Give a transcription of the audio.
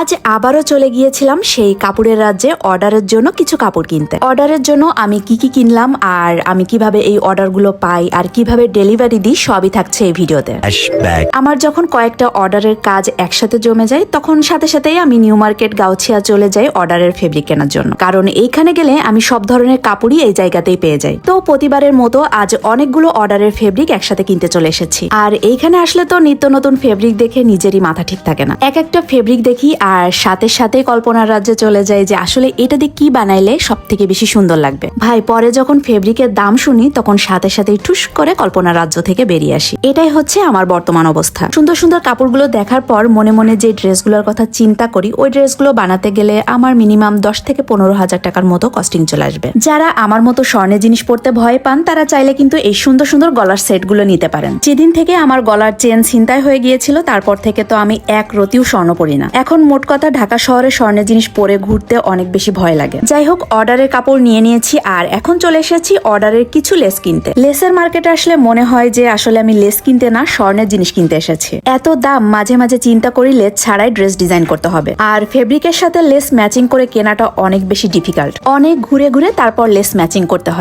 আজ আবারও চলে গিয়েছিলাম সেই কাপড়ের রাজ্যে অর্ডারের জন্য কিছু কাপড় কিনতে। অর্ডারের জন্য আমি কি কি কিনলাম আর আমি কীভাবে এই অর্ডারগুলো পাই আর কীভাবে ডেলিভারি দিই সবই থাকছে এই ভিডিওতে। আমার যখন কয়েকটা অর্ডারের কাজ একসাথে জমে যায় তখন সাথে সাথেই আমি নিউ মার্কেট গাউছিয়া চলে যাই অর্ডারের ফেব্রিক কেনার জন্য। কারণ এইখানে গেলে আমি সব ধরনের কাপড়ই এই জায়গাতেই পেয়ে যাই। তো প্রতিবারের মতো আজ অনেকগুলো অর্ডারের ফেব্রিক একসাথে কিনতে চলে এসেছি। আর এইখানে আসলে তো নিত্য নতুন ফেব্রিক দেখে নিজেরই মাথা ঠিক থাকে না। এক একটা ফেব্রিক দেখি আর সাথে সাথে কল্পনার রাজ্যে চলে যায় যে আসলে এটা দিয়ে কি বানাইলে সব থেকে বেশি সুন্দর লাগবে। ভাই, পরে যখন ফেব্রিকের দাম শুনি, তখন সাথে সাথেই ঠুস করে কল্পনার রাজ্য থেকে বেরিয়ে আসি। এটাই হচ্ছে আমার বর্তমান অবস্থা। সুন্দর সুন্দর কাপড়গুলো দেখার পর মনে মনে যে ড্রেসগুলোর কথা চিন্তা করি, ওই ড্রেসগুলো বানাতে গেলে আমার মিনিমাম দশ থেকে পনেরো হাজার টাকার মতো কস্টিং চলে আসবে। যারা আমার মতো স্বর্ণের জিনিস পরতে ভয় পান, তারা চাইলে কিন্তু এই সুন্দর সুন্দর গলার সেটগুলো নিতে পারেন। যেদিন থেকে আমার গলার চেন ছিনতাই হয়ে গিয়েছিল, তারপর থেকে তো আমি এক রতিও স্বর্ণ পরি না। এখন মোট কথা ঢাকা শহরে স্বর্ণের জিনিস পরে ঘুরতে অনেক বেশি ভয় লাগে। যাই হোক, অর্ডারের কাপড় নিয়ে নিয়েছি আর এখন চলে এসেছি অর্ডারের কিছু লেস কিনতে। লেসের মার্কেটে আসলে মনে হয় যে আসলে আমি লেস কিনতে না, স্বর্ণের জিনিস কিনতে এসেছি। এত দাম, মাঝে মাঝে চিন্তা করি লেস ছাড়াই ড্রেস ডিজাইন করতে হবে। আর ফেব্রিকের সাথে লেস ম্যাচিং করে কেনাটা অনেক বেশি ডিফিকাল্ট। অনেক ঘুরে ঘুরে তারপর লেস ম্যাচিং করতে হয়।